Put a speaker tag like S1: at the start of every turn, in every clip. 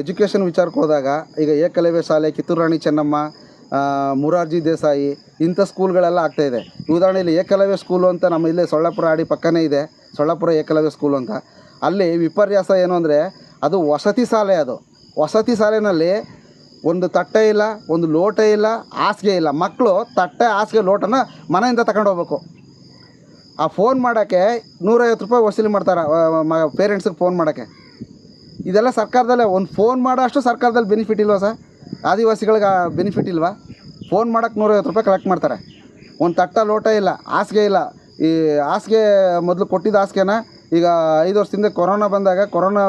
S1: Education ವಿಚಾರಕ್ಕೆ ಹೋದಾಗ, ಈಗ ಏಕಲವ್ಯ ಶಾಲೆ ಕಿತ್ತೂರು ರಾಣಿ ಚೆನ್ನಮ್ಮ ಮುರಾರ್ಜಿ ದೇಸಾಯಿ, ಇಂಥ ಸ್ಕೂಲ್ಗಳೆಲ್ಲ ಆಗ್ತಾ ಇದೆ. ಉದಾಹರಣೆಯಲ್ಲಿ ಏಕಲವ್ಯ ಸ್ಕೂಲು ಅಂತ ನಮ್ಮ ಇಲ್ಲೇ ಸೊಳ್ಳಪುರ ಆಡಿ ಪಕ್ಕನೇ ಇದೆ, ಸೊಳ್ಳಪುರ ಏಕಲವ್ಯ ಸ್ಕೂಲು ಅಂತ. ಅಲ್ಲಿ ವಿಪರ್ಯಾಸ ಏನು ಅಂದರೆ, ಅದು ವಸತಿ ಶಾಲೆ ಅದು. ವಸತಿ ಶಾಲೆಯಲ್ಲಿ ಒಂದು ತಟ್ಟೆ ಇಲ್ಲ, ಒಂದು ಲೋಟ ಇಲ್ಲ, ಹಾಸಿಗೆ ಇಲ್ಲ. ಮಕ್ಕಳು ತಟ್ಟೆ, ಹಾಸಿಗೆ, ಲೋಟನ ಮನೆಯಿಂದ ತಗೊಂಡು ಹೋಗ್ಬೇಕು. ಆ ಫೋನ್ ಮಾಡೋಕ್ಕೆ ನೂರೈವತ್ತು ರೂಪಾಯಿ ವಸೂಲಿ ಮಾಡ್ತಾರೆ ಮ ಪೇರೆಂಟ್ಸಿಗೆ ಫೋನ್ ಮಾಡೋಕ್ಕೆ. ಇದೆಲ್ಲ ಸರ್ಕಾರದಲ್ಲೇ, ಒಂದು ಫೋನ್ ಮಾಡೋ ಅಷ್ಟು ಸರ್ಕಾರದಲ್ಲಿ ಬೆನಿಫಿಟ್ ಇಲ್ವಾ ಸರ್? ಆದಿವಾಸಿಗಳಿಗೆ ಬೆನಿಫಿಟ್ ಇಲ್ವಾ? ಫೋನ್ ಮಾಡೋಕ್ಕೆ ನೂರೈವತ್ತು ರೂಪಾಯಿ ಕಲೆಕ್ಟ್ ಮಾಡ್ತಾರೆ. ಒಂದು ತಟ್ಟ ಲೋಟ ಇಲ್ಲ, ಹಾಸಿಗೆ ಇಲ್ಲ. ಈ ಹಾಸಿಗೆ ಮೊದಲು ಕೊಟ್ಟಿದ್ದ ಹಾಸಿಗೆನ ಈಗ ಐದು ವರ್ಷದಿಂದ ಕೊರೋನಾ ಬಂದಾಗ ಕೊರೋನಾ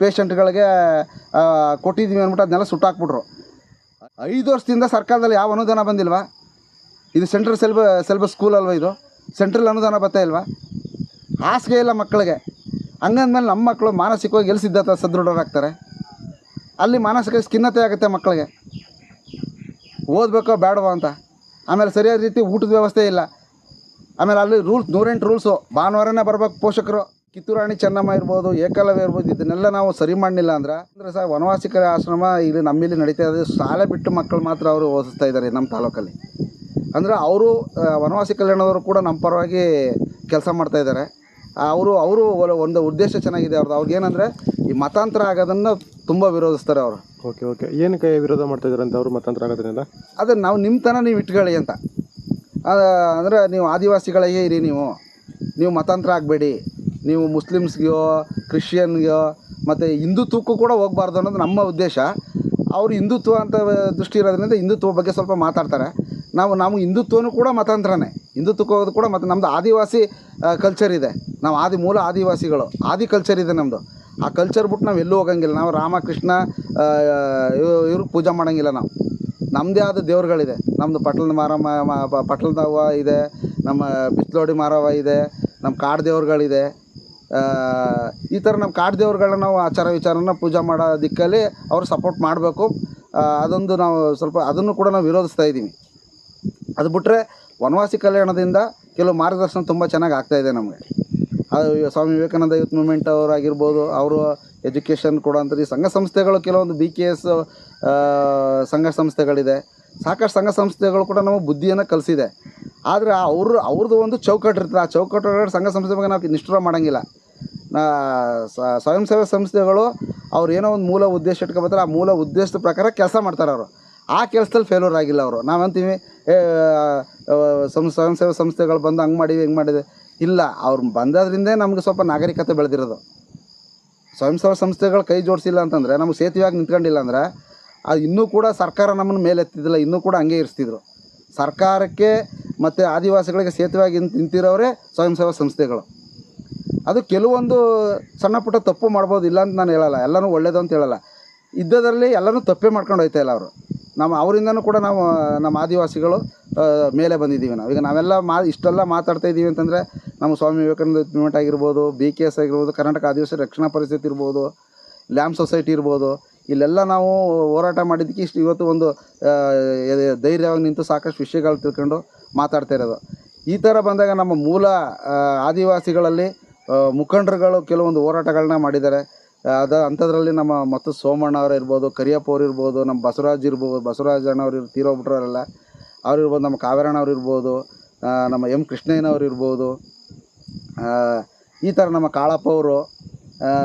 S1: ಪೇಷಂಟ್ಗಳಿಗೆ ಕೊಟ್ಟಿದ್ದೀವಿ ಅಂದ್ಬಿಟ್ಟು ಅದನ್ನೆಲ್ಲ ಸುಟ್ಟಾಕ್ಬಿಟ್ರು. ಐದು ವರ್ಷದಿಂದ ಸರ್ಕಾರದಲ್ಲಿ ಯಾವ ಅನುದಾನ ಬಂದಿಲ್ವಾ? ಇದು ಸೆಂಟ್ರಲ್ ಸೆಲ್ಬ ಸೆಲ್ಬಸ್ ಸ್ಕೂಲ್ ಅಲ್ವಾ ಇದು? ಸೆಂಟ್ರಲ್ ಅನುದಾನ ಬರ್ತಾ ಇಲ್ವಾ? ಹಾಸಿಗೆ ಇಲ್ಲ ಮಕ್ಕಳಿಗೆ. ಹಂಗಂದ್ಮೇಲೆ ನಮ್ಮ ಮಕ್ಕಳು ಮಾನಸಿಕವಾಗಿ ಎಲ್ಲಿ ಸಿದ್ಧತೆ ಸದೃಢರಾಗ್ತಾರೆ? ಅಲ್ಲಿ ಮಾನಸಿಕ ಖಿನ್ನತೆ ಆಗುತ್ತೆ ಮಕ್ಕಳಿಗೆ. ಓದಬೇಕೋ ಬೇಡವೋ ಅಂತ. ಆಮೇಲೆ ಸರಿಯಾದ ರೀತಿ ಊಟದ ವ್ಯವಸ್ಥೆ ಇಲ್ಲ. ಆಮೇಲೆ ಅಲ್ಲಿ ರೂಲ್ಸ್, ನೂರೆಂಟು ರೂಲ್ಸು. ಭಾನುವಾರನೇ ಬರ್ಬೇಕು ಪೋಷಕರು. ಕಿತ್ತೂರಾಣಿ ಚೆನ್ನಮ್ಮ ಇರ್ಬೋದು, ಏಕಲವ್ಯ ಇರ್ಬೋದು, ಇದನ್ನೆಲ್ಲ ನಾವು ಸರಿ ಮಾಡಲಿಲ್ಲ ಅಂದ್ರೆ ಅಂದರೆ ಸರ್ ವನವಾಸಿಕರ ಆಶ್ರಮ ಇಲ್ಲಿ ನಮ್ಮಿಲ್ಲಿ ನಡೀತಾ ಇದೆ ಶಾಲೆ ಬಿಟ್ಟು ಮಕ್ಕಳು ಮಾತ್ರ ಅವರು ಓದಿಸ್ತಾ ಇದ್ದಾರೆ ನಮ್ಮ ತಾಲೂಕಲ್ಲಿ. ಅಂದರೆ ಅವರು ವನವಾಸಿ ಕಲ್ಯಾಣದವರು ಕೂಡ ನಮ್ಮ ಪರವಾಗಿ ಕೆಲಸ ಮಾಡ್ತಾ ಇದ್ದಾರೆ. ಅವರು ಅವರು ಒಂದು ಉದ್ದೇಶ ಚೆನ್ನಾಗಿದೆ ಅವ್ರದ್ದು ಅವ್ರಿಗೆ ಏನಂದರೆ ಈ ಮತಾಂತರ ಆಗೋದನ್ನು ತುಂಬ ವಿರೋಧಿಸ್ತಾರೆ ಅವರು.
S2: Okay okay. ಏನಕ್ಕೆ ವಿರೋಧ ಮಾಡ್ತಾ ಇದ್ದಾರೆ ಅಂತ ಅವರು ಮತಾಂತರ ಆಗೋದ್ರಿಂದ?
S1: ಅದೇ ನಾವು ನಿಮ್ಮ ತನ ನೀವು ಇಟ್ಕೊಳ್ಳಿ ಅಂತ. ಅಂದರೆ ನೀವು ಆದಿವಾಸಿಗಳಿಗೆ ಇರಿ ನೀವು. ನೀವು ಮತಾಂತರ ಆಗಬೇಡಿ. ನೀವು ಮುಸ್ಲಿಮ್ಸ್ಗೆಯೋ ಕ್ರಿಶ್ಚಿಯನ್ಗೆಯೋ ಮತ್ತು ಹಿಂದುತ್ವಕ್ಕೂ ಕೂಡ ಹೋಗ್ಬಾರ್ದು ಅನ್ನೋದು ನಮ್ಮ ಉದ್ದೇಶ. ಅವರು ಹಿಂದುತ್ವ ಅಂತ ದೃಷ್ಟಿ ಇರೋದ್ರಿಂದ ಹಿಂದುತ್ವ ಬಗ್ಗೆ ಸ್ವಲ್ಪ ಮಾತಾಡ್ತಾರೆ. ನಾವು ನಾವು ಹಿಂದುತ್ವನೂ ಕೂಡ ಮತಾಂತರನೇ. ಹಿಂದುತ್ವಕ್ಕೆ ಹೋಗೋದು ಕೂಡ ಮತ್ತು ನಮ್ಮದು ಆದಿವಾಸಿ ಕಲ್ಚರ್ ಇದೆ. ನಾವು ಆದಿ ಮೂಲ ಆದಿವಾಸಿಗಳು, ಆದಿ ಕಲ್ಚರ್ ಇದೆ ನಮ್ಮದು ಆ ಕಲ್ಚರ್ ಬಿಟ್ಟು ನಾವು ಎಲ್ಲೂ ಹೋಗಂಗಿಲ್ಲ. ನಾವು ರಾಮಕೃಷ್ಣ ಇವ್ರಿಗೆ ಪೂಜೆ ಮಾಡೋಂಗಿಲ್ಲ ನಾವು. ನಮ್ಮದೇ ಆದ ದೇವ್ರುಗಳಿದೆ. ನಮ್ಮದು ಪಟ್ಲದ ಮಾರಮ್ಮ ಪಟ್ಲದವ್ವ ಇದೆ, ನಮ್ಮ ಬಿಸ್ಲೋಡಿ ಮಾರವ್ವ ಇದೆ, ನಮ್ಮ ಕಾಡು ದೇವ್ರುಗಳಿದೆ. ಈ ಥರ ನಮ್ಮ ಕಾಡು ದೇವ್ರುಗಳನ್ನ ನಾವು ಆಚಾರ ವಿಚಾರನ ಪೂಜೆ ಮಾಡೋ ದಿಕ್ಕಲ್ಲಿ ಅವ್ರು ಸಪೋರ್ಟ್ ಮಾಡಬೇಕು. ಅದೊಂದು ನಾವು ಸ್ವಲ್ಪ ಅದನ್ನು ಕೂಡ ನಾವು ವಿರೋಧಿಸ್ತಾ ಇದ್ದೀವಿ. ಅದು ಬಿಟ್ಟರೆ ವನವಾಸಿ ಕಲ್ಯಾಣದಿಂದ ಕೆಲವು ಮಾರ್ಗದರ್ಶನ ತುಂಬ ಚೆನ್ನಾಗಿ ಆಗ್ತಾಯಿದೆ ನಮಗೆ. ಸ್ವಾಮಿ ವಿವೇಕಾನಂದ ಯೂತ್ ಮೂಮೆಂಟ್ ಅವರಾಗಿರ್ಬೋದು, ಅವರು ಎಜುಕೇಷನ್ ಕೊಡೋಂಥದ್ದು ಈ ಸಂಘ ಸಂಸ್ಥೆಗಳು ಕೆಲವೊಂದು ಬಿ ಕೆ ಎಸ್ ಸಂಘ ಸಂಸ್ಥೆಗಳಿದೆ. ಸಾಕಷ್ಟು ಸಂಘ ಸಂಸ್ಥೆಗಳು ಕೂಡ ನಮಗೆ ಬುದ್ಧಿಯನ್ನು ಕಲಿಸಿದೆ. ಆದರೆ ಅವರು ಅವ್ರದ್ದು ಒಂದು ಚೌಕಟ್ಟು ಇರ್ತದೆ. ಆ ಚೌಕಟ್ಟು ಸಂಘ ಸಂಸ್ಥೆ ಬಗ್ಗೆ ನಾವು ನಿಷ್ಠುರ ಮಾಡೋಂಗಿಲ್ಲ. ಸ್ವಯಂ ಸೇವಾ ಸಂಸ್ಥೆಗಳು ಅವ್ರು ಏನೋ ಒಂದು ಮೂಲ ಉದ್ದೇಶ ಇಟ್ಕೊಬತ್ತಾರೆ. ಆ ಮೂಲ ಉದ್ದೇಶದ ಪ್ರಕಾರ ಕೆಲಸ ಮಾಡ್ತಾರೆ ಅವರು. ಆ ಕೆಲಸದಲ್ಲಿ ಫೇಲ್ಯೂರ್ ಆಗಿಲ್ಲ ಅವರು. ನಾವಂತೀವಿ, ಏ ಸ್ವಯಂ ಸೇವಾ ಸಂಸ್ಥೆಗಳು ಬಂದು ಹಂಗೆ ಮಾಡಿವಿ, ಹಿಂಗೆ ಮಾಡಿದೆ ಇಲ್ಲ, ಅವ್ರು ಬಂದದ್ರಿಂದ ನಮ್ಗೆ ಸ್ವಲ್ಪ ನಾಗರಿಕತೆ ಬೆಳೆದಿರೋದು. ಸ್ವಯಂ ಸೇವಾ ಸಂಸ್ಥೆಗಳು ಕೈ ಜೋಡಿಸಿಲ್ಲ ಅಂತಂದರೆ, ನಮಗೆ ಸೇತುವೆಯಾಗಿ ನಿಂತ್ಕೊಂಡಿಲ್ಲ ಅಂದ್ರೆ, ಅದು ಇನ್ನೂ ಕೂಡ ಸರ್ಕಾರ ನಮ್ಮನ್ನು ಮೇಲೆತ್ತಿದ್ದಿಲ್ಲ ಇನ್ನೂ ಕೂಡ ಹಂಗೆ ಇರಿಸ್ತಿದ್ರು. ಸರ್ಕಾರಕ್ಕೆ ಮತ್ತು ಆದಿವಾಸಿಗಳಿಗೆ ಸೇತುವೆಯಾಗಿ ನಿಂತ್- ನಿಂತಿರೋರೇ ಸ್ವಯಂ ಸೇವಾ ಸಂಸ್ಥೆಗಳು. ಅದು ಕೆಲವೊಂದು ಸಣ್ಣ ಪುಟ್ಟ ತಪ್ಪು ಮಾಡ್ಬೋದು ಇಲ್ಲ ಅಂತ ನಾನು ಹೇಳಲ್ಲ, ಎಲ್ಲನೂ ಒಳ್ಳೇದು ಅಂತ ಹೇಳಲ್ಲ. ಇದ್ದದರಲ್ಲಿ ಎಲ್ಲನೂ ತಪ್ಪೇ ಮಾಡ್ಕೊಂಡು ಹೋಯ್ತಾ ಇಲ್ಲ ಅವರು. ನಮ್ಮ ಅವರಿಂದನೂ ಕೂಡ ನಾವು, ನಮ್ಮ ಆದಿವಾಸಿಗಳು ಮೇಲೆ ಬಂದಿದ್ದೀವಿ ನಾವು. ಈಗ ನಾವೆಲ್ಲ ಮಾ, ಇಷ್ಟೆಲ್ಲ ಮಾತಾಡ್ತಾ ಇದ್ದೀವಿ ಅಂತಂದರೆ ನಮ್ಮ ಸ್ವಾಮಿ ವಿವೇಕಾನಂದ ಮೂಮೆಂಟ್ ಆಗಿರ್ಬೋದು ಬಿ ಕೆ ಎಸ್ ಆಗಿರ್ಬೋದು, ಕರ್ನಾಟಕ ಆದಿವಾಸಿ ರಕ್ಷಣಾ ಪರಿಸ್ಥಿತಿ ಇರ್ಬೋದು, ಲ್ಯಾಮ್ ಸೊಸೈಟಿ ಇರ್ಬೋದು, ಇಲ್ಲೆಲ್ಲ ನಾವು ಹೋರಾಟ ಮಾಡಿದ್ದಕ್ಕೆ ಇಷ್ಟು ಇವತ್ತು ಒಂದು ಧೈರ್ಯವಾಗಿ ನಿಂತು ಸಾಕಷ್ಟು ವಿಷಯಗಳು ತಿಳ್ಕೊಂಡು ಮಾತಾಡ್ತಾ ಇರೋದು. ಈ ಥರ ಬಂದಾಗ ನಮ್ಮ ಮೂಲ ಆದಿವಾಸಿಗಳಲ್ಲಿ ಮುಖಂಡರುಗಳು ಕೆಲವೊಂದು ಹೋರಾಟಗಳನ್ನ ಮಾಡಿದ್ದಾರೆ. ಅದ ಅಂಥದ್ರಲ್ಲಿ ನಮ್ಮ ಮತ್ತು ಸೋಮಣ್ಣ ಅವ್ರು ಇರ್ಬೋದು ಕರಿಯಪ್ಪ ಅವ್ರು ಇರ್ಬೋದು, ನಮ್ಮ ಬಸವರಾಜ್ ಇರ್ಬೋದು, ಬಸವರಾಜ್ ಅಣ್ಣವ್ರು ಇರ್ ಅವರೆಲ್ಲ ಅವ್ರು ಇರ್ಬೋದು, ನಮ್ಮ ಕಾವೇರಣ್ಣ ಅವ್ರು ಇರ್ಬೋದು ನಮ್ಮ ನಮ್ಮ ಎಂ ಕೃಷ್ಣಯ್ಯನವ್ರು ಇರ್ಬೋದು ಈ ಥರ ನಮ್ಮ ಕಾಳಪ್ಪ ಅವರು ನಮ್ಮ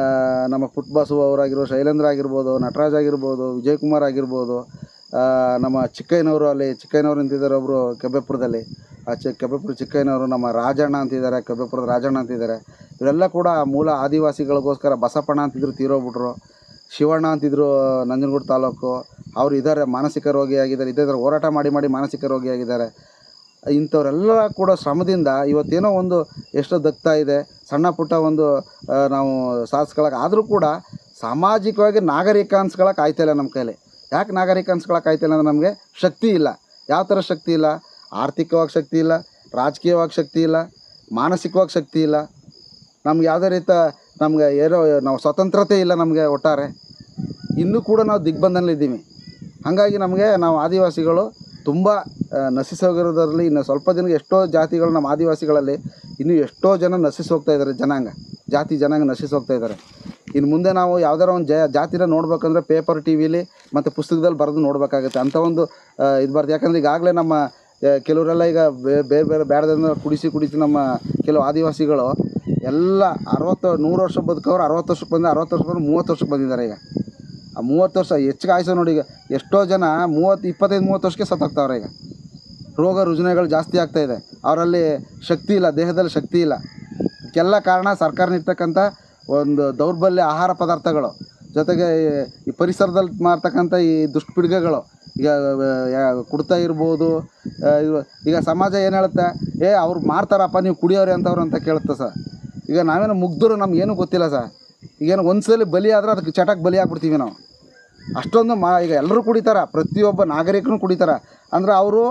S1: ನಮ್ಮ ಪುಟ್ಬಸು ಅವರಾಗಿರೋ ಶೈಲೇಂದ್ರ ಆಗಿರ್ಬೋದು, ನಟರಾಜ್ ಆಗಿರ್ಬೋದು ವಿಜಯ್ ಕುಮಾರ್ ಆಗಿರ್ಬೋದು ನಮ್ಮ ಚಿಕ್ಕಯ್ಯನವರು ಅಲ್ಲಿ, ಚಿಕ್ಕಯ್ಯನವರು ನಿಂತಿದ್ದಾರೆ ಒಬ್ಬರು ಕೆಬ್ಬೆಪುರದಲ್ಲಿ ಆ ಚಿ ಕೆಬ್ಬೆಪುರ ಚಿಕ್ಕಯ್ಯನವರು ನಮ್ಮ ರಾಜಣ್ಣ ಅಂತಿದ್ದಾರೆ, ಕೆಬ್ಬೆಪುರದ ರಾಜಣ್ಣ ಅಂತಿದ್ದಾರೆ. ಇವರೆಲ್ಲ ಕೂಡ ಮೂಲ ಆದಿವಾಸಿಗಳಿಗೋಸ್ಕರ ಬಸಪ್ಪಣ್ಣ ಅಂತಿದ್ರು ತೀರೋಗ್ಬಿಟ್ರು ಶಿವಣ್ಣ ಅಂತಿದ್ರು, ನಂಜನಗೂಡು ತಾಲೂಕು. ಅವರು ಇದ್ದಾರೆ, ಮಾನಸಿಕ ರೋಗಿಯಾಗಿದ್ದಾರೆ ಇದೇ ಥರ ಹೋರಾಟ ಮಾಡಿ ಮಾಡಿ ಮಾನಸಿಕ ರೋಗಿಯಾಗಿದ್ದಾರೆ ಇಂಥವರೆಲ್ಲ ಕೂಡ ಶ್ರಮದಿಂದ ಇವತ್ತೇನೋ ಒಂದು ಎಷ್ಟೋ ದಕ್ತಾ ಇದೆ. ಸಣ್ಣ ಪುಟ್ಟ ಒಂದು ನಾವು ಸಾಧಿಸ್ಕೊಳಕ್ಕೆ ಆದರೂ ಕೂಡ ಸಾಮಾಜಿಕವಾಗಿ ನಾಗರಿಕ ಅನ್ಸ್ಕೊಳಕ್ಕೆ ಆಯ್ತಿಲ್ಲ ನಮ್ಮ ಕೈಲಿ. ಯಾಕೆ ನಾಗರಿಕ ಅನ್ಸ್ಕೊಳಕ್ಕೆ ಆಯ್ತಿಲ್ಲ ಅಂದರೆ ನಮಗೆ ಶಕ್ತಿ ಇಲ್ಲ. ಯಾವ ಥರ ಶಕ್ತಿ ಇಲ್ಲ? ಆರ್ಥಿಕವಾಗಿ ಶಕ್ತಿ ಇಲ್ಲ, ರಾಜಕೀಯವಾಗಿ ಶಕ್ತಿ ಇಲ್ಲ, ಮಾನಸಿಕವಾಗಿ ಶಕ್ತಿ ಇಲ್ಲ. ನಮ್ಗೆ ಯಾವುದೇ ರೀತಿ ನಮ್ಗೆ ಏನೋ ನಾವು ಸ್ವತಂತ್ರತೆ ಇಲ್ಲ ನಮಗೆ ಒಟ್ಟಾರೆ. ಇನ್ನೂ ಕೂಡ ನಾವು ದಿಗ್ಬಂಧನಲ್ಲಿದ್ದೀವಿ ಹಾಗಾಗಿ ನಮಗೆ ನಾವು ಆದಿವಾಸಿಗಳು ತುಂಬ ನಶಿಸೋಗಿರೋದ್ರಲ್ಲಿ ಇನ್ನು ಸ್ವಲ್ಪ ದಿನಕ್ಕೆ ಎಷ್ಟೋ ಜಾತಿಗಳು ನಮ್ಮ ಆದಿವಾಸಿಗಳಲ್ಲಿ ಇನ್ನೂ ಎಷ್ಟೋ ಜನ ನಶಿಸಿ ಹೋಗ್ತಾ ಇದ್ದಾರೆ ಜನಾಂಗ, ಜಾತಿ ಜನಾಂಗ ನಶಿಸಿ ಹೋಗ್ತಾ ಇದ್ದಾರೆ. ಇನ್ನು ಮುಂದೆ ನಾವು ಯಾವ್ದಾರ ಒಂದು ಜ, ಜಾತಿನ ನೋಡ್ಬೇಕಂದ್ರೆ ಪೇಪರ್ ಟಿ ವಿಲಿ ಮತ್ತು ಪುಸ್ತಕದಲ್ಲಿ ಬರೆದು ನೋಡಬೇಕಾಗುತ್ತೆ. ಅಂಥ ಒಂದು ಇದು ಬರ್ದು ಯಾಕಂದ್ರೆ ಈಗಾಗಲೇ ನಮ್ಮ ಕೆಲವರೆಲ್ಲ ಈಗ ಬೇರೆ ಬೇರೆ ಬೇಡದಿಂದ ಕುಡಿಸಿ ಕುಡಿಸಿ ನಮ್ಮ ಕೆಲವು ಆದಿವಾಸಿಗಳು ಎಲ್ಲ ಅರವತ್ತು, ನೂರು ವರ್ಷ ಬದುಕವ್ರು, ಅರವತ್ತು ವರ್ಷಕ್ಕೆ ಬಂದು, ಅರವತ್ತು ವರ್ಷ ಬಂದು, ಮೂವತ್ತು ವರ್ಷಕ್ಕೆ ಬಂದಿದ್ದಾರೆ ಈಗ. ಆ ಮೂವತ್ತು ವರ್ಷ ಹೆಚ್ಚಿಗೆ ಆಯ್ಸೋ ನೋಡಿ ಈಗ. ಎಷ್ಟೋ ಜನ ಮೂವತ್ತು, ಇಪ್ಪತ್ತೈದು, ಮೂವತ್ತು ವರ್ಷಕ್ಕೆ ಸತ್ತೋಗ್ತಾವ್ರೆ ಈಗ. ರೋಗ ರುಜಿನಗಳು ಜಾಸ್ತಿ ಆಗ್ತಾ ಇದೆ. ಅವರಲ್ಲಿ ಶಕ್ತಿ ಇಲ್ಲ, ದೇಹದಲ್ಲಿ ಶಕ್ತಿ ಇಲ್ಲ. ಇದಕ್ಕೆಲ್ಲ ಕಾರಣ ಸರ್ಕಾರ ನೀಡ್ತಕ್ಕಂಥ ಒಂದು ದೌರ್ಬಲ್ಯ ಆಹಾರ ಪದಾರ್ಥಗಳು. ಜೊತೆಗೆ ಈ- ಪರಿಸರದಲ್ಲಿ ಮಾಡ್ತಕ್ಕಂಥ ಈ ದುಷ್ಪಿಡುಗಗಳು. ಈಗ ಕುಡ್ತಾ ಇರ್ಬೋದು ಈಗ ಸಮಾಜ ಏನು ಹೇಳುತ್ತೆ? ಏ, ಅವ್ರು ಮಾರ್ತಾರಪ್ಪ, ನೀವು ಕುಡಿಯೋರೆ ಅಂತವ್ರು ಅಂತ ಕೇಳುತ್ತೆ ಸರ್. ಈಗ ನಾವೇನು ಮುಗ್ಧರು ನಮ್ಗೇನು ಗೊತ್ತಿಲ್ಲ ಸರ್. ಈಗೇನು ಸಲ ಬಲಿ ಆದ್ರೆ ಅದಕ್ಕೆ ಚಟಕ್ಕೆ ಬಲಿ ಆಗ್ಬಿಡ್ತೀವಿ ನಾವು. ಅಷ್ಟೊಂದು ಮಾ, ಈಗ ಎಲ್ಲರೂ ಕುಡಿತಾರ, ಪ್ರತಿಯೊಬ್ಬ ನಾಗರಿಕನು ಕುಡಿತಾರ. ಅಂದ್ರೆ ಅವರು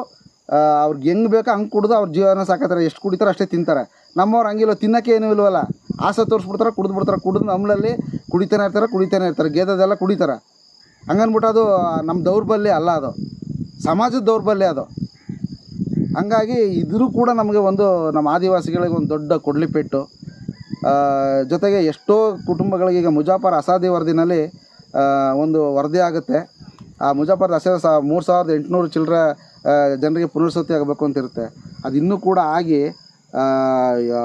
S1: ಅವ್ರಿಗೆ ಹೆಂಗೆ ಬೇಕೋ ಹಂಗೆ ಕುಡಿದು ಅವ್ರ ಜೀವನ ಸಾಕತ್ತಾರೆ. ಎಷ್ಟು ಕುಡಿತಾರೆ ಅಷ್ಟೇ ತಿಂತಾರೆ. ನಮ್ಮವ್ರು ಹಂಗಿಲ್ಲ, ತಿನ್ನೋಕೆ ಏನೂ ಇಲ್ವಲ್ಲ. ಆಸೆ ತೋರಿಸ್ಬಿಡ್ತಾರೆ ಕುಡಿದ್ಬಿಡ್ತಾರೆ ಕುಡಿದು ನಮ್ಮಲ್ಲಿ ಕುಡಿತಾನೆ ಇರ್ತಾರೆ ಕುಡಿತಾನೆ ಇರ್ತಾರೆ. ಗೆದ್ದದೆಲ್ಲ ಕುಡಿತಾರೆ. ಹಂಗನ್ಬಿಟ್ಟು ಅದು ನಮ್ಮ ದೌರ್ಬಲ್ಯ ಅಲ್ಲ ಅದು. ಸಮಾಜದ ದೌರ್ಬಲ್ಯ ಅದು. ಹಂಗಾಗಿ ಇದ್ರೂ ಕೂಡ ನಮಗೆ ಒಂದು ನಮ್ಮ ಆದಿವಾಸಿಗಳಿಗೆ ಒಂದು ದೊಡ್ಡ ಕೊಡ್ಲಿಪೆಟ್ಟು ಜೊತೆಗೆ ಎಷ್ಟೋ ಕುಟುಂಬಗಳಿಗೆ ಈಗ ಮುಜಾಫರ್ ಅಸಾದಿ ವರದಿನಲ್ಲಿ ಒಂದು ವರದಿ ಆಗುತ್ತೆ. ಆ ಮುಜಾಫರ್ ಅಸ ಸಾ ಮೂರು ಸಾವಿರದ ಎಂಟುನೂರು ಚಿಲ್ಲರೆ ಜನರಿಗೆ ಪುನರ್ಸತಿ ಆಗಬೇಕು ಅಂತ ಇರುತ್ತೆ. ಅದು ಇನ್ನೂ ಕೂಡ ಆಗಿ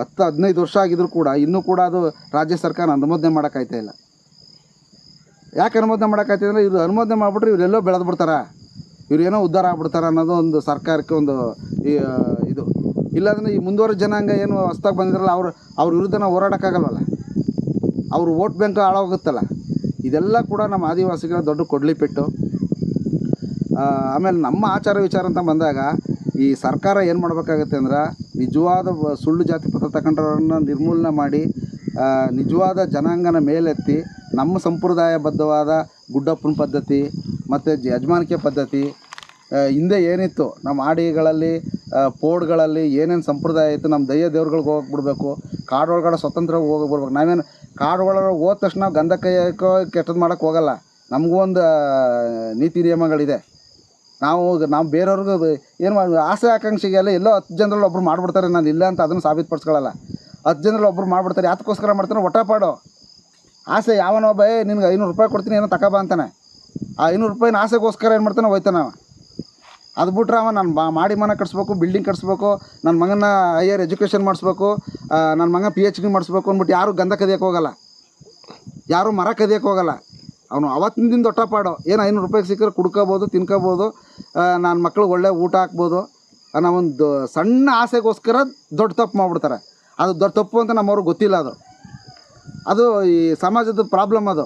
S1: ಹತ್ತು ಹದಿನೈದು ವರ್ಷ ಆಗಿದ್ರು ಕೂಡ ಇನ್ನೂ ಕೂಡ ಅದು ರಾಜ್ಯ ಸರ್ಕಾರ ಅನುಮೋದನೆ ಮಾಡೋಕ್ಕಾಯ್ತಾ ಇಲ್ಲ. ಯಾಕೆ ಅನುಮೋದನೆ ಮಾಡೋಕ್ಕಾಯ್ತು ಅಂದರೆ ಇವರು ಅನುಮೋದನೆ ಮಾಡಿಬಿಟ್ರೆ ಇವರೆಲ್ಲೋ ಬೆಳೆದು ಬಿಡ್ತಾರೆ. ಇವ್ರು ಏನೋ ಉದ್ಧಾರ ಆಗ್ಬಿಡ್ತಾರೆ ಅನ್ನೋದು ಒಂದು ಸರ್ಕಾರಕ್ಕೆ ಒಂದು ಈ, ಇದು. ಇಲ್ಲಾಂದ್ರೆ ಈ ಮುಂದುವರೆದ ಜನಾಂಗ ಏನು ಹೊಸ್ದಾಗಿ ಬಂದಿದ್ರಲ್ಲ ಅವ್ರು ಅವ್ರ ವಿರುದ್ಧ ನಾವು ಹೋರಾಡೋಕ್ಕಾಗಲ್ವಲ್ಲ? ಅವ್ರ ವೋಟ್ ಬ್ಯಾಂಕ್ ಹಾಳಾಗುತ್ತಲ್ಲ ಇದೆಲ್ಲ ಕೂಡ ನಮ್ಮ ಆದಿವಾಸಿಗಳ ದೊಡ್ಡ ಕೊಡ್ಲಿಪೆಟ್ಟು. ಆಮೇಲೆ ನಮ್ಮ ಆಚಾರ ವಿಚಾರ ಅಂತ ಬಂದಾಗ ಈ ಸರ್ಕಾರ ಏನು ಮಾಡಬೇಕಾಗತ್ತೆ ಅಂದ್ರೆ ನಿಜವಾದ ಸುಳ್ಳು ಜಾತಿ ಪತ್ರ ತಗೊಂಡವ್ರನ್ನ ನಿರ್ಮೂಲನೆ ಮಾಡಿ ನಿಜವಾದ ಜನಾಂಗನ ಮೇಲೆತ್ತಿ ನಮ್ಮ ಸಂಪ್ರದಾಯಬದ್ಧವಾದ ಗುಡ್ಡಪ್ಪನ ಪದ್ಧತಿ ಮತ್ತು ಯಜಮಾನಿಕೆ ಪದ್ಧತಿ ಹಿಂದೆ ಏನಿತ್ತು, ನಮ್ಮ ಆಡಿಗಳಲ್ಲಿ ಪೋಡ್ಗಳಲ್ಲಿ ಏನೇನು ಸಂಪ್ರದಾಯ ಇತ್ತು, ನಮ್ಮ ದಯ್ಯ ದೇವ್ರುಗಳ್ಗೆ ಹೋಗ್ಬಿಡ್ಬೇಕು ಕಾಡೊಳಗಡೆ ಸ್ವತಂತ್ರ ಹೋಗಿ ಬಿಡ್ಬೇಕು ನಾವೇನು ಕಾಡು ಒಳಗಡೆ ಹೋದ ತಕ್ಷಣ ಗಂಧ ಕೈಯಕ್ಕೋ ಕೆಟ್ಟದ್ದು ಮಾಡೋಕ್ಕೆ ಹೋಗಲ್ಲ. ನಮಗೂ ಒಂದು ನೀತಿ ನಿಯಮಗಳಿದೆ. ನಾವು ನಾವು ಬೇರೆಯವ್ರಿಗೆ ಏನು ಮಾಡಿ, ಆಸೆ ಆಕಾಂಕ್ಷೆಗೆಲ್ಲ ಎಲ್ಲೋ ಹತ್ತು ಜನರಲ್ಲಿ ಒಬ್ರು ಮಾಡಿಬಿಡ್ತಾರೆ. ನಾನು ಇಲ್ಲ ಅಂತ ಅದನ್ನು ಸಾಬೀತುಪಡಿಸ್ಕೊಳ್ಳಲ್ಲ ಹತ್ತು ಜನರಲ್ಲಿ ಒಬ್ರು ಮಾಡಿಬಿಡ್ತಾರೆ. ಯಾತಕ್ಕೋಸ್ಕರ ಮಾಡ್ತಾರೆ? ಒಟ್ಟಪಾಡು ಆಸೆ, ಯಾವನೋ ಬೈ ನಿನ್ಗೆ ಐನೂರು ರೂಪಾಯಿ ಕೊಡ್ತೀನಿ, ಏನೋ ತಕಬ ಅಂತಾನೆ. ಆ ಐನೂರು ರೂಪಾಯಿನ ಆಸೆಗೋಸ್ಕರ ಏನು ಮಾಡ್ತಾನೆ ಹೋಯ್ತಾನೆ ಅವ. ಅದು ಬಿಟ್ರೆ ಅವ ನಾನು ಬಾ, ಮಾಡಿ ಮನೆ ಕಟ್ಸ್ಬೇಕು ಬಿಲ್ಡಿಂಗ್ ಕಟ್ಸ್ಬೇಕು ನನ್ನ ಮಗನ ಹೈಯರ್ ಎಜುಕೇಷನ್ ಮಾಡಿಸ್ಬೇಕು ನನ್ನ ಮಗ ಪಿ ಎಚ್ ಡಿ ಮಾಡಿಸ್ಬೇಕು ಅಂದ್ಬಿಟ್ಟು ಯಾರು ಗಂಧ ಕದಿಯೋಕೆ ಹೋಗಲ್ಲ. ಯಾರು ಮರ ಕದಿಯೋಕೆ ಹೋಗಲ್ಲ. ಅವನು ಅವತ್ತಿನ ದೊಡ್ಡಪಾಡು ಏನು ಐನೂರು ರೂಪಾಯಿಗೆ ಸಿಕ್ಕರೆ ಕುಡ್ಕೋಬೋದು, ತಿನ್ಕೋಬೋದು ನನ್ನ ಮಕ್ಳಿಗೆ ಒಳ್ಳೆ ಊಟ ಹಾಕ್ಬೋದು. ಅನ್ನೋ ಒಂದು ಸಣ್ಣ ಆಸೆಗೋಸ್ಕರ ದೊಡ್ಡ ತಪ್ಪು ಮಾಡಿಬಿಡ್ತಾರೆ. ಅದು ದೊಡ್ಡ ತಪ್ಪು ಅಂತ ನಮ್ಮವ್ರಿಗೆ ಗೊತ್ತಿಲ್ಲ ಅದು. ಅದು ಈ ಸಮಾಜದ ಪ್ರಾಬ್ಲಮ್ ಅದು.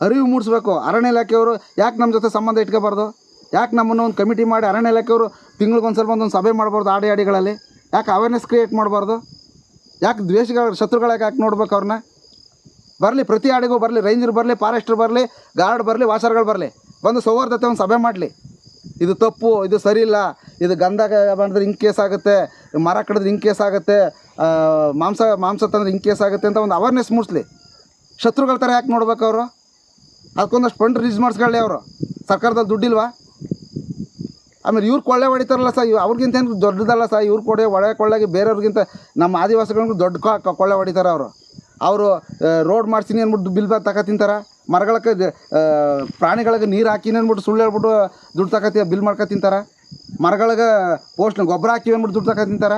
S1: ಅರಿವು ಮೂಡಿಸ್ಬೇಕು. ಅರಣ್ಯ ಇಲಾಖೆಯವರು ಯಾಕೆ ನಮ್ಮ ಜೊತೆ ಸಂಬಂಧ ಇಟ್ಕೋಬಾರ್ದು? ಯಾಕೆ ನಮ್ಮನ್ನು ಒಂದು ಕಮಿಟಿ ಮಾಡಿ ಅರಣ್ಯ ಇಲಾಖೆಯವರು ತಿಂಗ್ಳಿಗೊಂದು ಸ್ವಲ್ಪ ಒಂದೊಂದು ಸಭೆ ಮಾಡಬಾರ್ದು ಆಡಿ ಆಡಿಗಳಲ್ಲಿ? ಯಾಕೆ ಅವೇರ್ನೆಸ್ ಕ್ರಿಯೇಟ್ ಮಾಡಬಾರ್ದು? ಯಾಕೆ ದ್ವೇಷಗಳ ಶತ್ರುಗಳಾಗಿ ಯಾಕೆ ನೋಡ್ಬೇಕು ಅವ್ರನ್ನ ಬರಲಿ, ಪ್ರತಿ ಆಡಿಗೂ ಬರಲಿ ರೇಂಜರ್ ಬರಲಿ ಫಾರೆಸ್ಟರ್ ಬರಲಿ ಗಾರ್ಡ್ ಬರಲಿ ವಾಸರ್ಗಳು ಬರಲಿ, ಬಂದು ಸೌಹಾರ್ದತೆ ಒಂದು ಸಭೆ ಮಾಡಲಿ. ಇದು ತಪ್ಪು, ಇದು ಸರಿ ಇಲ್ಲ ಇದು ಗಂಧ ಮಾಡಿದ್ರೆ ಹಿಂಗೆ ಕೇಸ್ ಆಗುತ್ತೆ, ಮರ ಕಡಿದ್ರೆ ಹಿಂಗೆ ಕೇಸ್ ಆಗುತ್ತೆ ಮಾಂಸ ಮಾಂಸ ತಂದ್ರೆ ಇನ್ ಕೇಸ್ ಆಗುತ್ತೆ ಅಂತ ಒಂದು ಅವೇರ್ನೆಸ್ ಮೂಡಿಸ್ಲಿ. ಶತ್ರುಗಳ ಥರ ಯಾಕೆ ನೋಡ್ಬೇಕು ಅವರು? ಅದಕ್ಕೊಂದಷ್ಟು ಫಂಡ್ ರಿಲೀಸ್ ಮಾಡಿಸ್ಕೊಳ್ಳಿ ಅವರು. ಸರ್ಕಾರದಲ್ಲಿ ದುಡ್ಡಿಲ್ವಾ? ಆಮೇಲೆ ಇವ್ರು ಕೊಳ್ಳೆ ಹೊಡಿತಾರಲ್ಲ ಸರ್, ಇವ್ ಅವ್ರಿಗಿಂತ ಏನು ದೊಡ್ಡದಲ್ಲ ಸರ್, ಇವ್ರು ಕೊಡೆ ಒಳ್ಳೆ ಕೊಳ್ಳೆಗೆ ಬೇರೆಯವ್ರಿಗಿಂತ ನಮ್ಮ ಆದಿವಾಸಿಗಳಿಗೂ ದೊಡ್ಡ ಕೊಳ್ಳೆ ಹೊಡಿತಾರೆ ಅವರು. ಅವರು ರೋಡ್ ಮಾಡ್ತೀನಿ ಅಂದ್ಬಿಟ್ಟು ಬಿಲ್ ಬಾ ತಕ ತಿಂತಾರ. ಮರಗಳಕ್ಕೆ ಪ್ರಾಣಿಗಳಿಗೆ ನೀರು ಹಾಕಿನಿ ಅಂದ್ಬಿಟ್ಟು ಸುಳ್ಳು ಹೇಳ್ಬಿಟ್ಟು ದುಡ್ಡು ತಕ ಬಿಲ್ ಮಾಡ್ಕೊ ತಿಂತಾರೆ. ಮರಗಳಿಗೆ ಪೋಸ್ಟ್ ಗೊಬ್ಬರ ಹಾಕಿವಿ ಅಂದ್ಬಿಟ್ಟು ದುಡ್ಡು ತಕ ತಿಂತಾರ.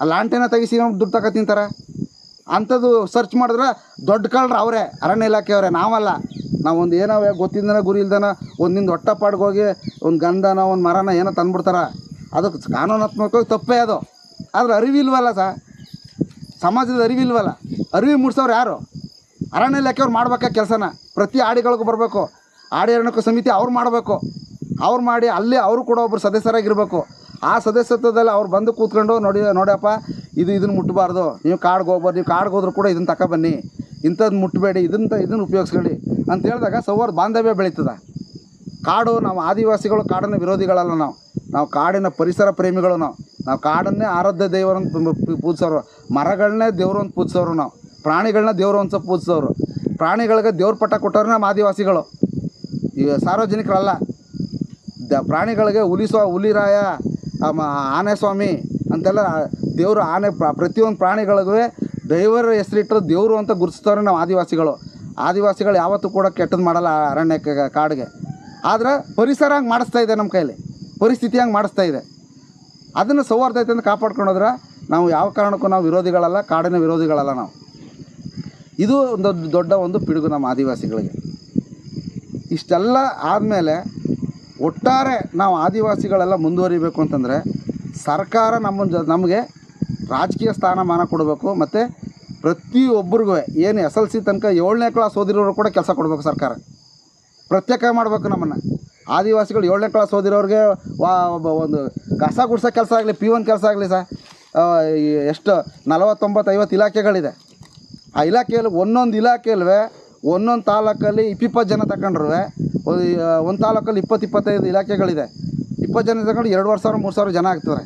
S1: ಆ ಲಾಂಟೇನ ತೆಗಿಸಿ ದುಡ್ಡು ತಗೋ ತಿಂತಾರ? ಅಂಥದ್ದು ಸರ್ಚ್ ಮಾಡಿದ್ರೆ ದೊಡ್ಡ ಕಳ್ರು ಅವರೇ, ಅರಣ್ಯ ಇಲಾಖೆಯವರೇ ನಾವಲ್ಲ. ನಾವೊಂದು ಏನೋ ಗೊತ್ತಿದ್ದನ ಗುರಿ ಇಲ್ದನ ಹೊಟ್ಟ ಹೋಗಿ ಒಂದು ಗಂಧನ, ಒಂದು ಮರನ ಏನೋ ತಂದುಬಿಡ್ತಾರ. ಅದಕ್ಕೆ ಕಾನೂನಾತ್ಮಕವಾಗಿ ತಪ್ಪೇ ಅದು. ಆದ್ರೆ ಅರಿವಿಲ್ವಲ್ಲ ಸಹ ಸಮಾಜದ ಅರಿವಿಲ್ವಲ್ಲ ಅರಿವು ಮೂಡಿಸೋರು ಯಾರು? ಅರಣ್ಯ ಇಲಾಖೆಯವ್ರು ಮಾಡ್ಬೇಕಾ ಕೆಲಸನ? ಪ್ರತಿ ಆಡಿಗಳಿಗೂ ಬರಬೇಕು. ಆಡಿ ಸಮಿತಿ ಅವ್ರು ಮಾಡಬೇಕು. ಅವ್ರು ಮಾಡಿ ಅಲ್ಲಿ ಅವರು ಕೂಡ ಒಬ್ಬರು ಸದಸ್ಯರಾಗಿರ್ಬೇಕು. ಆ ಸದಸ್ಯತ್ವದಲ್ಲಿ ಅವ್ರು ಬಂದು ಕೂತ್ಕೊಂಡು ನೋಡಿ, ನೋಡಪ್ಪ, ಇದು ಇದನ್ನು ಮುಟ್ಟಬಾರ್ದು ನೀವು ಕಾಡ್ಗೆ ಹೋಗ್ಬಾರ್ದು, ನೀವು ಕಾಡ್ಗೆ ಹೋದ್ರೂ ಕೂಡ ಇದನ್ನು ತಗೊಬನ್ನಿ ಇಂಥದ್ದು ಮುಟ್ಟಬೇಡಿ ಇದನ್ನ ಇದನ್ನು ಉಪಯೋಗಿಸ್ಕೊಳ್ಳಿ ಅಂತ ಹೇಳಿದಾಗ ಸೌಹಾರ್ದ ಬಾಂಧವ್ಯ ಬೆಳೀತದೆ. ಕಾಡು, ನಾವು ಆದಿವಾಸಿಗಳು ಕಾಡಿನ ವಿರೋಧಿಗಳಲ್ಲ ನಾವು. ನಾವು ಕಾಡಿನ ಪರಿಸರ ಪ್ರೇಮಿಗಳು ನಾವು. ನಾವು ಕಾಡನ್ನೇ ಆರಾಧ್ಯ ದೇವರಂತ ಪೂಜಿಸೋರು. ಮರಗಳನ್ನೇ ದೇವರು ಅಂತ ಪೂಜಿಸೋರು ನಾವು. ಪ್ರಾಣಿಗಳನ್ನ ದೇವರು ಅಂತ ಪೂಜಿಸೋರು. ಪ್ರಾಣಿಗಳಿಗೆ ದೇವ್ರ ಪಟ್ಟ ಕೊಟ್ಟವ್ರು ನಮ್ಮ ಆದಿವಾಸಿಗಳು. ಈಗ ಸಾರ್ವಜನಿಕರಲ್ಲ. ದ, ಪ್ರಾಣಿಗಳಿಗೆ ಹುಲಿ ಆನೆ ಸ್ವಾಮಿ ಅಂತೆಲ್ಲ ದೇವರು ಆನೆ ಪ್ರ, ಪ್ರತಿಯೊಂದು ಪ್ರಾಣಿಗಳಿಗೂ ದೈವರ ಹೆಸರಿಟ್ಟರು ದೇವರು ಅಂತ ಗುರುತಿಸ್ತಾರೆ ನಾವು ಆದಿವಾಸಿಗಳು. ಆದಿವಾಸಿಗಳು ಯಾವತ್ತೂ ಕೂಡ ಕೆಟ್ಟದ್ದು ಮಾಡಲ್ಲ ಅರಣ್ಯಕ್ಕೆ ಕಾಡಿಗೆ. ಆದ್ರೆ ಪರಿಸರ ಹಂಗೆ ಮಾಡಿಸ್ತಾ ಇದೆ ನಮ್ಮ ಕೈಲಿ. ಪರಿಸ್ಥಿತಿ ಹಂಗೆ ಮಾಡಿಸ್ತಾ ಇದೆ. ಅದನ್ನು ಸೌಹಾರ್ದತೆಯಿಂದ ಕಾಪಾಡ್ಕೊಂಡೋದ್ರೆ ನಾವು ಯಾವ ಕಾರಣಕ್ಕೂ ನಾವು ವಿರೋಧಿಗಳಲ್ಲ, ಕಾಡಿನ ವಿರೋಧಿಗಳಲ್ಲ ನಾವು. ಇದು ಒಂದು ದೊಡ್ಡ ಒಂದು ಪಿಡುಗು ನಮ್ಮ ಆದಿವಾಸಿಗಳಿಗೆ. ಇಷ್ಟೆಲ್ಲ ಆದಮೇಲೆ ಒಟ್ಟಾರೆ ನಾವು ಆದಿವಾಸಿಗಳೆಲ್ಲ ಮುಂದುವರಿಬೇಕು ಅಂತಂದರೆ ಸರ್ಕಾರ ನಮ್ಮ ಜ, ನಮಗೆ ರಾಜಕೀಯ ಸ್ಥಾನಮಾನ ಕೊಡಬೇಕು ಮತ್ತು ಪ್ರತಿಯೊಬ್ಬರಿಗೂ ಏನು ಎಸ್ ಎಲ್ ಸಿ ತನಕ ಏಳನೇ ಕ್ಲಾಸ್ ಓದಿರೋರು ಕೂಡ ಕೆಲಸ ಕೊಡಬೇಕು ಸರ್ಕಾರ. ಪ್ರತ್ಯೇಕ ಮಾಡಬೇಕು ನಮ್ಮನ್ನು. ಆದಿವಾಸಿಗಳು ಏಳನೇ ಕ್ಲಾಸ್ ಓದಿರೋರಿಗೆ ವಾ ಒಂದು ಕಸ ಗುಡ್ಸೋ ಕೆಲಸ ಆಗಲಿ ಪಿ ಒನ್ ಕೆಲಸ ಆಗಲಿ ಸರ್ ಎಷ್ಟು ನಲವತ್ತೊಂಬತ್ತು, ಐವತ್ತು ಇಲಾಖೆಗಳಿದೆ. ಆ ಇಲಾಖೆಯಲ್ಲಿ ಒಂದೊಂದು ಇಲಾಖೆಯಲ್ವೇ ಒಂದೊಂದು ತಾಲೂಕಲ್ಲಿ ಇಪ್ಪಿಪ್ಪತ್ತು ಜನ ತಗೊಂಡ್ರು ಒಂದು ತಾಲೂಕಲ್ಲಿ ಇಪ್ಪತ್ತು ಇಪ್ಪತ್ತೈದು ಇಲಾಖೆಗಳಿದೆ. ಇಪ್ಪತ್ತು ಜನ ತಗೊಂಡು ಎರಡುವರೆ ಸಾವಿರ ಮೂರು ಸಾವಿರ ಜನ ಆಗ್ತಾರೆ.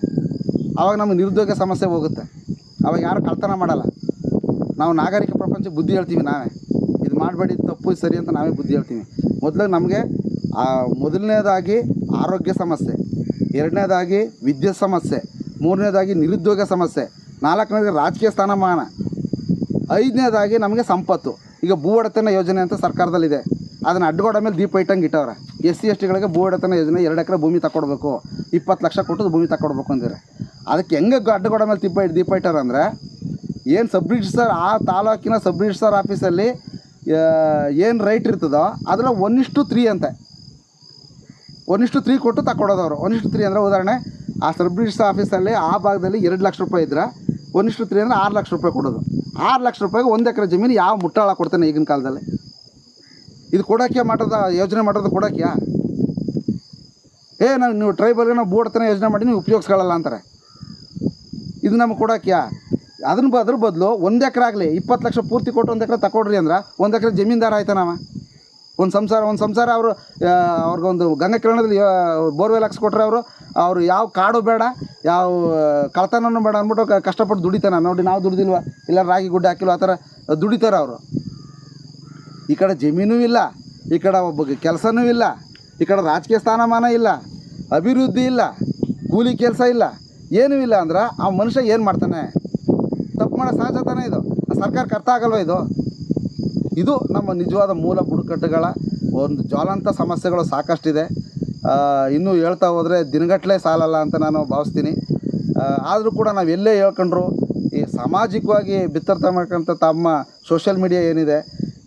S1: ಆವಾಗ ನಮಗೆ ನಿರುದ್ಯೋಗ ಸಮಸ್ಯೆ ಹೋಗುತ್ತೆ. ಆವಾಗ ಯಾರು ಕಳ್ತನ ಮಾಡಲ್ಲ. ನಾವು ನಾಗರಿಕ ಪ್ರಪಂಚ ಬುದ್ಧಿ ಹೇಳ್ತೀವಿ ನಾವೇ. ಇದು ಮಾಡಬೇಡಿ, ತಪ್ಪು, ಸರಿ ಅಂತ ನಾವೇ ಬುದ್ಧಿ ಹೇಳ್ತೀವಿ. ಮೊದಲು ನಮಗೆ ಮೊದಲನೇದಾಗಿ ಆರೋಗ್ಯ ಸಮಸ್ಯೆ, ಎರಡನೇದಾಗಿ ವಿದ್ಯುತ್ ಸಮಸ್ಯೆ, ಮೂರನೇದಾಗಿ ನಿರುದ್ಯೋಗ ಸಮಸ್ಯೆ, ನಾಲ್ಕನೇದಾಗಿ ರಾಜಕೀಯ ಸ್ಥಾನಮಾನ, ಐದನೇದಾಗಿ ನಮಗೆ ಸಂಪತ್ತು. ಈಗ ಭೂ ಒಡೆತನ ಯೋಜನೆ ಅಂತ ಸರ್ಕಾರದಲ್ಲಿದೆ. ಅದನ್ನು ಅಡ್ಡಗೋಡ ಮೇಲೆ ದೀಪ ಇಟ್ಟಂಗೆ ಇಟ್ಟವ್ರೆ. ಎಸ್ ಸಿ ಎಸ್ ಟಿಗಳಿಗೆ ಭೂ ಒಡೆತನ ಯೋಜನೆ ಎರಡು ಎಕರೆ ಭೂಮಿ ತಗೊಡ್ಬೇಕು ಇಪ್ಪತ್ತು ಲಕ್ಷ ಕೊಟ್ಟು ಭೂಮಿ ತಗೊಡ್ಬೇಕು ಅಂದಿರಿ. ಅದಕ್ಕೆ ಹೆಂಗೆ ಅಡ್ಡಗೋಡ ಮೇಲೆ ದೀಪ ಇಟ್ಟು ದೀಪ ಇಟ್ಟಾರೆ ಅಂದರೆ, ಏನು ಸಬ್ ರಿಜಿಸ್ಟರ್ ಆ ತಾಲೂಕಿನ ಸಬ್ ರಿಜಿಸ್ಟರ್ ಆಫೀಸಲ್ಲಿ ಏನು ರೈಟ್ ಇರ್ತದೋ ಅದರ ಒನ್ ಇಷ್ಟು ತ್ರೀ ಅಂತೆ. ಒನ್ ಇಷ್ಟು ತ್ರೀ ಕೊಟ್ಟು ತಗೊಡೋದು ಅವರು ಒನ್ ಇಷ್ಟು ತ್ರೀ ಅಂದರೆ ಉದಾಹರಣೆ, ಆ ಸಬ್ ರಿಜಿಸ್ಟರ್ ಆಫೀಸಲ್ಲಿ ಆ ಭಾಗದಲ್ಲಿ ಎರಡು ಲಕ್ಷ ರೂಪಾಯಿ ಇದ್ದರೆ ಒನ್ ಇಷ್ಟು ತ್ರೀ ಅಂದರೆ ಆರು ಲಕ್ಷ ರೂಪಾಯಿ ಕೊಡೋದು. ಆರು ಲಕ್ಷ ರೂಪಾಯಿಗೆ ಒಂದು ಎಕರೆ ಜಮೀನು ಯಾವ ಮುಟ್ಟಾಳ ಕೊಡ್ತಾನೆ ಈಗಿನ ಕಾಲದಲ್ಲಿ? ಇದು ಮಾಡೋದ ಯೋಜನೆ ಮಾಡೋದು ಕೊಡೋಕ್ಯಾ? ಏ ನಾವು ನೀವು ಟ್ರೈಬಲ್ಗೆ ನಾವು ಬೋರ್ಡ್ತನ ಯೋಜನೆ ಮಾಡಿ ನೀವು ಉಪಯೋಗಿಸ್ಕೊಳ್ಳಲ್ಲ ಅಂತಾರೆ. ಇದು ನಮ್ಗೆ ಕೊಡೋಕ್ಯಾ? ಅದನ್ನ ಅದ್ರ ಬದಲು ಒಂದು ಎಕರೆ ಆಗಲಿ, ಇಪ್ಪತ್ತು ಲಕ್ಷ ಪೂರ್ತಿ ಕೊಟ್ಟು ಒಂದು ಎಕರೆ ತಗೊಳ್ರಿ ಅಂದ್ರೆ ಒಂದು ಎಕರೆ ಜಮೀನ್ದಾರ ಆಯ್ತಾನವ ಒಂದು ಸಂಸಾರ ಒಂದು ಸಂಸಾರ ಅವರು ಅವ್ರಿಗೊಂದು ಗಂಗಾ ಕಿರಣದಲ್ಲಿ ಬೋರ್ವೆಲ್ ಹಾಕ್ಸ್ಕೊಟ್ರೆ ಅವರು ಅವರು ಯಾವ ಕಾಡು ಬೇಡ, ಯಾವ ಕಳ್ತನೂ ಬೇಡ ಅಂದ್ಬಿಟ್ಟು ಕಷ್ಟಪಟ್ಟು ದುಡಿತಾನೆ. ನೋಡಿ ನಾವು ದುಡಿದಿಲ್ವ? ಇಲ್ಲ ರಾಗಿ, ಗುಡ್ಡೆ ಹಾಕಿಲ್ವ? ಆ ಥರ ದುಡಿತಾರೆ ಅವರು. ಈ ಕಡೆ ಜಮೀನೂ ಇಲ್ಲ, ಈ ಕಡೆ ಒಬ್ಬ ಕೆಲಸನೂ ಇಲ್ಲ, ಈ ಕಡೆ ರಾಜಕೀಯ ಸ್ಥಾನಮಾನ ಇಲ್ಲ, ಅಭಿವೃದ್ಧಿ ಇಲ್ಲ, ಕೂಲಿ ಕೆಲಸ ಇಲ್ಲ, ಏನೂ ಇಲ್ಲ ಅಂದ್ರೆ ಆ ಮನುಷ್ಯ ಏನು ಮಾಡ್ತಾನೆ? ತಪ್ಪು ಮಾಡೋ ಸಹಜತನ ಇದು. ಸರ್ಕಾರ ಅರ್ಥ ಆಗಲ್ವ ಇದು? ಇದು ನಮ್ಮ ನಿಜವಾದ ಮೂಲ ಬುಡಕಟ್ಟುಗಳ ಒಂದು ಜ್ವಾಲಂತ ಸಮಸ್ಯೆಗಳು ಸಾಕಷ್ಟಿದೆ. ಇನ್ನೂ ಹೇಳ್ತಾ ಹೋದರೆ ದಿನಗಟ್ಟಲೆ ಸಾಲಲ್ಲ ಅಂತ ನಾನು ಭಾವಿಸ್ತೀನಿ. ಆದರೂ ಕೂಡ ನಾವು ಎಲ್ಲೇ ಹೇಳ್ಕೊಂಡ್ರು ಈ ಸಾಮಾಜಿಕವಾಗಿ ಬಿತ್ತರ್ತಕ್ಕಂಥ ತಮ್ಮ ಸೋಷಿಯಲ್ ಮೀಡಿಯಾ ಏನಿದೆ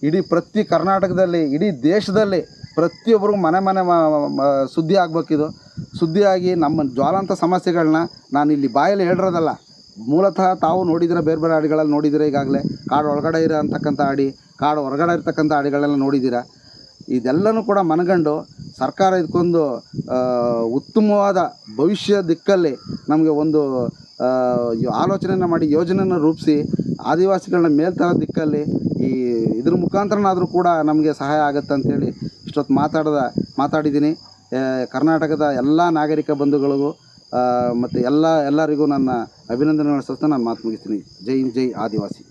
S1: ಇಡೀ ಪ್ರತಿ ಕರ್ನಾಟಕದಲ್ಲಿ, ಇಡೀ ದೇಶದಲ್ಲಿ ಪ್ರತಿಯೊಬ್ಬರಿಗೂ ಮನೆ ಮನೆ ಸುದ್ದಿ ಆಗಬೇಕಿದು. ಸುದ್ದಿಯಾಗಿ ನಮ್ಮ ಜ್ವಾಲಂತ ಸಮಸ್ಯೆಗಳನ್ನ ನಾನು ಇಲ್ಲಿ ಬಾಯಲ್ಲಿ ಹೇಳಿರೋದಲ್ಲ. ಮೂಲತಃ ತಾವು ನೋಡಿದಿರ ಬೇರೆ ಬೇರೆ ಹಾಡಿಗಳಲ್ಲಿ ನೋಡಿದಿರ ಈಗಾಗಲೇ. ಕಾಡು ಒಳಗಡೆ ಇರೋ ಅಂತಕ್ಕಂಥ ಹಾಡಿ ಕಾಡು ಹೊರಗಡೆ ಇರ್ತಕ್ಕಂಥ ಹಾಡಿಗಳೆಲ್ಲ ನೋಡಿದ್ದೀರ ಇದೆಲ್ಲನೂ ಕೂಡ ಮನಗಂಡು ಸರ್ಕಾರ ಇದಕ್ಕೊಂದು ಉತ್ತಮವಾದ ಭವಿಷ್ಯ ದಿಕ್ಕಲ್ಲಿ ನಮಗೆ ಒಂದು ಆಲೋಚನೆಯನ್ನು ಮಾಡಿ, ಯೋಜನೆಯನ್ನು ರೂಪಿಸಿ, ಆದಿವಾಸಿಗಳನ್ನ ಮೇಲ್ತರ ದಿಕ್ಕಲ್ಲಿ ಈ ಇದ್ರ ಮುಖಾಂತರನಾದರೂ ಕೂಡ ನಮಗೆ ಸಹಾಯ ಆಗುತ್ತೆ ಅಂತೇಳಿ ಇಷ್ಟೊತ್ತು ಮಾತಾಡದ, ಮಾತಾಡಿದ್ದೀನಿ. ಕರ್ನಾಟಕದ ಎಲ್ಲ ನಾಗರಿಕ ಬಂಧುಗಳಿಗೂ ಮತ್ತು ಎಲ್ಲ, ಎಲ್ಲರಿಗೂ ನನ್ನ ಅಭಿನಂದನೆಗಳು ಸಲ್ಲಿಸ್ತಾ ನಾನು ಮಾತು ಮುಗಿಸ್ತೀನಿ. ಜೈ ಜೈ ಆದಿವಾಸಿ.